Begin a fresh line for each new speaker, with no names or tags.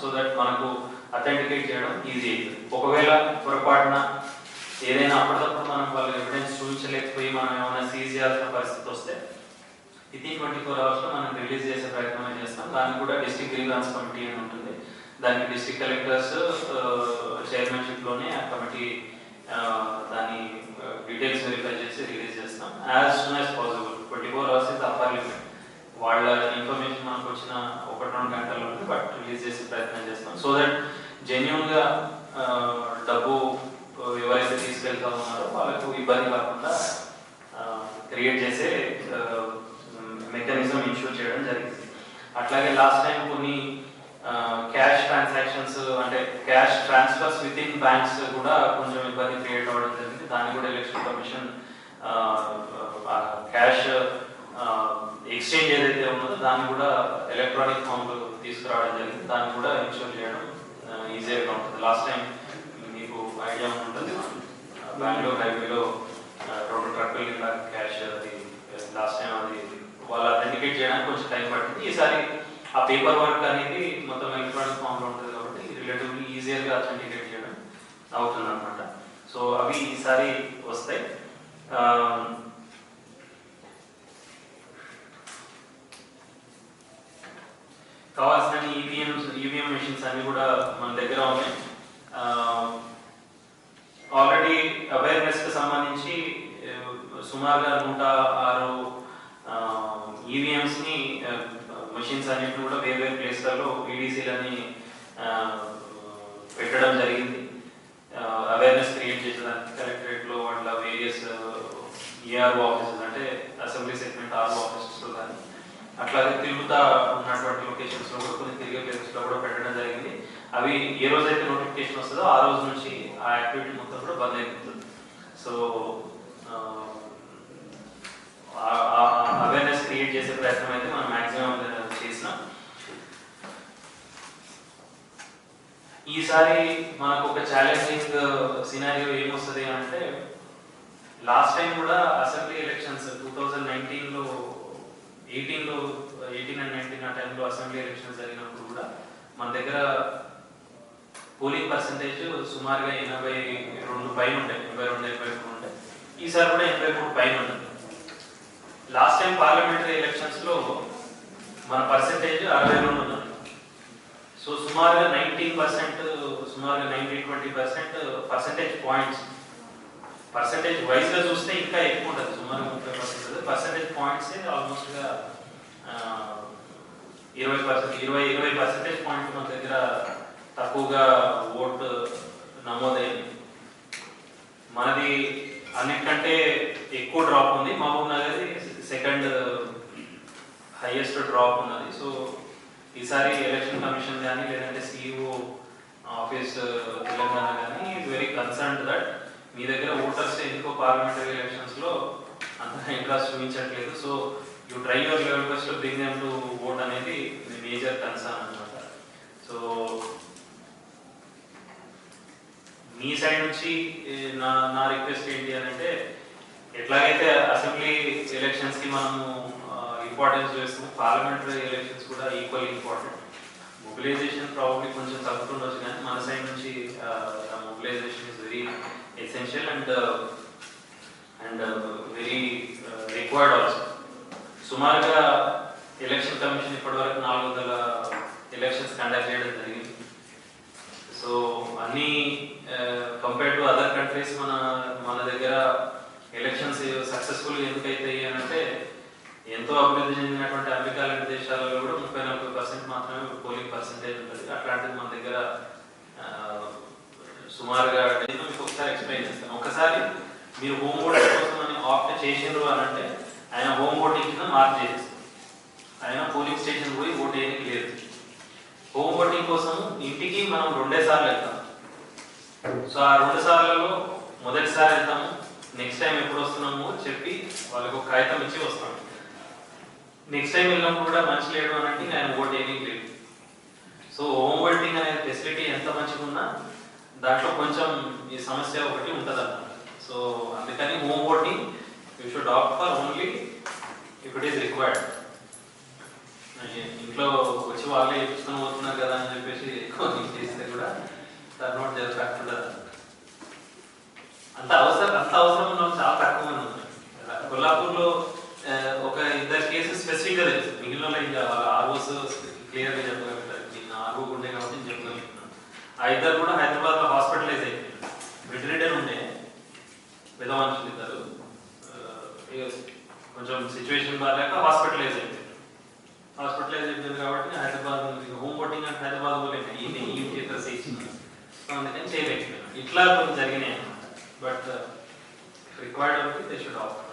So that మనకు అథెంటిఫైక్ చేయడం easy అవుతుంది ఒకవేళ పొరపాటున ఏదైనా అప్పటికప్పుడు మనం వాళ్ళు ఎవిడెన్స్ చూపించలేకపోయి మనం ఏమైనా సీజ్ చేయాల్సిన పరిస్థితి వస్తే ఇది ట్వంటీ ఫోర్ అవర్స్లో మనం రిలీజ్ చేసే ప్రయత్నం చేస్తాం? దానికి కూడా డిస్ట్రిక్ట్ గ్రీవెన్స్ కమిటీ అని ఉంటుంది. దానికి డిస్ట్రిక్ట్ కలెక్టర్స్ చైర్మన్షిప్లోనే ఆ కమిటీ దాని డీటెయిల్స్ వెరిఫై చేసి రిలీజ్ చేస్తాం. As soon as possible twenty four hours is upper limit వాళ్ళ ఇన్ఫర్మేషన్ మనకు వచ్చిన ఒకటి రెండు గంటల్లో బట్ రిలీజ్ చేసే ప్రయత్నం చేస్తాం. సో దట్ జెన్యున్గా డబ్బు ఎవరైతే తీసుకెళ్తా ఉన్నారో వాళ్ళకు ఇబ్బంది కాకుండా క్రియేట్ చేసే మెకానిజం ఇన్షూర్ చేయడం జరిగింది. అట్లాగే లాస్ట్ టైం కొన్ని క్యాష్ ట్రాన్సాక్షన్స్ అంటే cash transfers within banks కూడా కొంచెం ఇబ్బంది క్రియేట్ అవ్వడం జరిగింది. దాన్ని కూడా ఎలక్షన్ కమిషన్ క్యాష్ ఎక్స్చేంజ్ ఏదైతే ఉన్నదో దాన్ని కూడా ఎలక్ట్రానిక్ ఫామ్లో తీసుకురావడం జరిగింది. దాన్ని కూడా ఇన్షూర్ చేయడం ఈజీగా ఉంటుంది. లాస్ట్ టైం మీకు ఐడియా ఉంటుంది. బెంగళూరు హైవేలో రెండు ట్రక్కులు కింద క్యాష్ అది లాస్ట్ టైం అది వాళ్ళు అథెంటికేట్ చేయడానికి కొంచెం టైం పట్టింది. ఈసారి ఆ పేపర్ వర్క్ అనేది మొత్తం ఎలక్ట్రానిక్ ఫామ్లో ఉంటుంది కాబట్టి రిలేటివ్లీ ఈజీగా అథెంటికేట్ చేయడం అవుతుంది అనమాట సో అవి ఈసారి వస్తాయి ఆ, కావాల్సిన ఈవీఎం ఈవీఎం మిషన్స్ అన్ని కూడా మన దగ్గర ఉన్నాయి. ఆల్రెడీ అవేర్నెస్కి సంబంధించి సుమారుగా నూట ఆరు ఈవీఎంస్ని మెషిన్స్ అన్నిటిని కూడా వేర్వేరు ప్లేస్లలో ఈడీసీలని పెట్టడం జరిగింది. అవేర్నెస్ క్రియేట్ చేసేదానికి కలెక్టరేట్లో వాళ్ళ వేరియస్ ఈఆర్ఓ ఆఫీసెస్ అంటే అసెంబ్లీ సెగ్మెంట్ ఆర్ఓ ఆఫీసెస్లో కానీ అట్లాగే తిరుగుతా ఉన్నటువంటి లొకేషన్స్లో కూడా కొన్ని తిరిగే ప్లేసెస్లో కూడా పెట్టడం జరిగింది. అవి ఏ రోజైతే నోటిఫికేషన్ వస్తుందో ఆ రోజు నుంచి ఆ యాక్టివిటీ మొత్తం కూడా బంద్ అయిపోతుంది. సో అవేర్నెస్ క్రియేట్ చేసే ప్రయత్నం అయితే మనం మాక్సిమం చేసినాం. ఈసారి మనకు ఒక ఛాలెంజింగ్ సినారియో ఏమొస్తుంది అంటే లాస్ట్ టైం కూడా అసెంబ్లీ ఎలక్షన్స్ టూ థౌజండ్ నైన్టీన్లో ఎయిటీన్లో ఎయిటీన్ అండ్ నైన్టీన్ ఆ టైంలో అసెంబ్లీ ఎలక్షన్స్ జరిగినప్పుడు కూడా మన దగ్గర పోలింగ్ పర్సంటేజ్ సుమారుగా ఎనభై రెండు పైన ఉంటాయి. ఎనభై రెండు ఎనభై మూడు ఉంటాయి. ఈసారి కూడా ఎనభై మూడు పైన ఉంటుంది. లాస్ట్ టైం పార్లమెంటరీ ఎలక్షన్స్లో మన పర్సంటేజ్ అరవై రెండు ఉంది సో సుమారుగా నైన్టీన్ పర్సెంట్ సుమారుగా nineteen twenty percent percentage points percentage వైజ్గా చూస్తే ఇంకా ఎక్కువ ఉంటుంది. సుమారు ముప్పై పర్సెంట్ పర్సంటేజ్ పాయింట్స్ ఆల్మోస్ట్గా ఇరవై పర్సెంట్ ఇరవై ఇరవై పర్సెంటేజ్ పాయింట్ మన దగ్గర తక్కువగా ఓటు నమోదైంది. మనది అన్నిటికంటే ఎక్కువ డ్రాప్ ఉంది. Mahabubnagar second highest drop ఉన్నది. సో ఈసారి ఎలక్షన్ కమిషన్ కానీ లేదంటే సిఇఓ ఆఫీస్ తెలంగాణ కానీ వెరీ కన్సర్న్ దట్ మీ దగ్గర ఓటర్స్ ఎందుకో పార్లమెంటరీ ఎలక్షన్స్లో అంత ఇంట్రెస్ట్ చూపించట్లేదు. So you try your level best bring them to vote అనేది మేజర్ కన్సర్న్ అన్నమాట. సో మీ సైడ్ నుంచి నా నా రిక్వెస్ట్ ఏంటి అని అంటే ఎట్లాగైతే అసెంబ్లీ ఎలక్షన్స్కి మనము ఇంపార్టెన్స్ చేస్తాము పార్లమెంటరీ ఎలక్షన్స్ కూడా ఈక్వల్ ఇంపార్టెంట్ మొబిలైజేషన్ ప్రాబ్లీ కొంచెం తగ్గుతుండొచ్చు కానీ మన సైడ్ నుంచి mobilisation is very essential and and very required also సుమారుగా ఎలక్షన్ కమిషన్ ఇప్పటివరకు నాలుగు వందల ఎలక్షన్స్ కండక్ట్ చేయడం జరిగింది. సో అన్ని కంపేర్ టు అదర్ కంట్రీస్ మన మన దగ్గర ఎలక్షన్స్ సక్సెస్ఫుల్ అవుతాయి అని అంటే ఎంతో అభివృద్ధి చెందినటువంటి అమెరికా లాంటి దేశాలలో కూడా ముప్పై నలభై పర్సెంట్ మాత్రమే పోలింగ్ పర్సెంటేజ్ ఉంటుంది. అట్లాంటిది మన దగ్గర సుమారుగా మీకు ఒకసారి ఎక్స్ప్లెయిన్ చేస్తాను. ఒకసారి మీరు హోమ్ ఓటింగ్ కోసం ఆప్ట్ చేసిండ్రు అని అంటే ఆయన హోమ్ ఓటింగ్ కింద మార్క్ ఆయన పోలింగ్ స్టేషన్ పోయి ఓటు వేయడానికి లేదు హోమ్ ఓటింగ్ కోసం ఇంటికి మనం రెండే సార్లు వెళ్తాం. సో ఆ రెండు సార్లలో మొదటిసారి వెళ్తాము. నెక్స్ట్ టైం ఎప్పుడు వస్తున్నాము చెప్పి వాళ్ళకి ఒక కాగితం ఇచ్చి వస్తాం. నెక్స్ట్ టైం వెళ్ళినప్పుడు కూడా మంచి లేడు అని అంటే ఆయన ఓట్ వేయడానికి లేదు. సో హోమ్ ఓటింగ్ అనే ఫెసిలిటీ ఎంత మంచిగా ఉన్నా దాంట్లో కొంచెం ఈ సమస్య ఒకటి ఉంటుంది సో అందుకని home voting you should opt for only if it is required ఇంట్లో వచ్చి వాళ్ళే పుస్తకం అవుతున్నారు కదా అని చెప్పేసి ఎక్కువ చేస్తే కూడా టర్న్ అవుట్ చేస్తారు అంత అవసరం అంత అవసరం వెళ్ళి వారి లెక్క హాస్పిటలైజ్ అయింది హాస్పిటలైజ్ అయిపోయింది కాబట్టి హైదరాబాద్ ఉంది హోమ్ ఓటింగ్ అంటే హైదరాబాద్ పోలేదు ఈయన ఈ థియేటర్స్ ఇచ్చిన అందుకని చేయలేకపోయినా ఇట్లా కొన్ని జరిగినాయి బట్ రిక్వైర్డ్ ఉంది దే షుడ్ ఆఫర్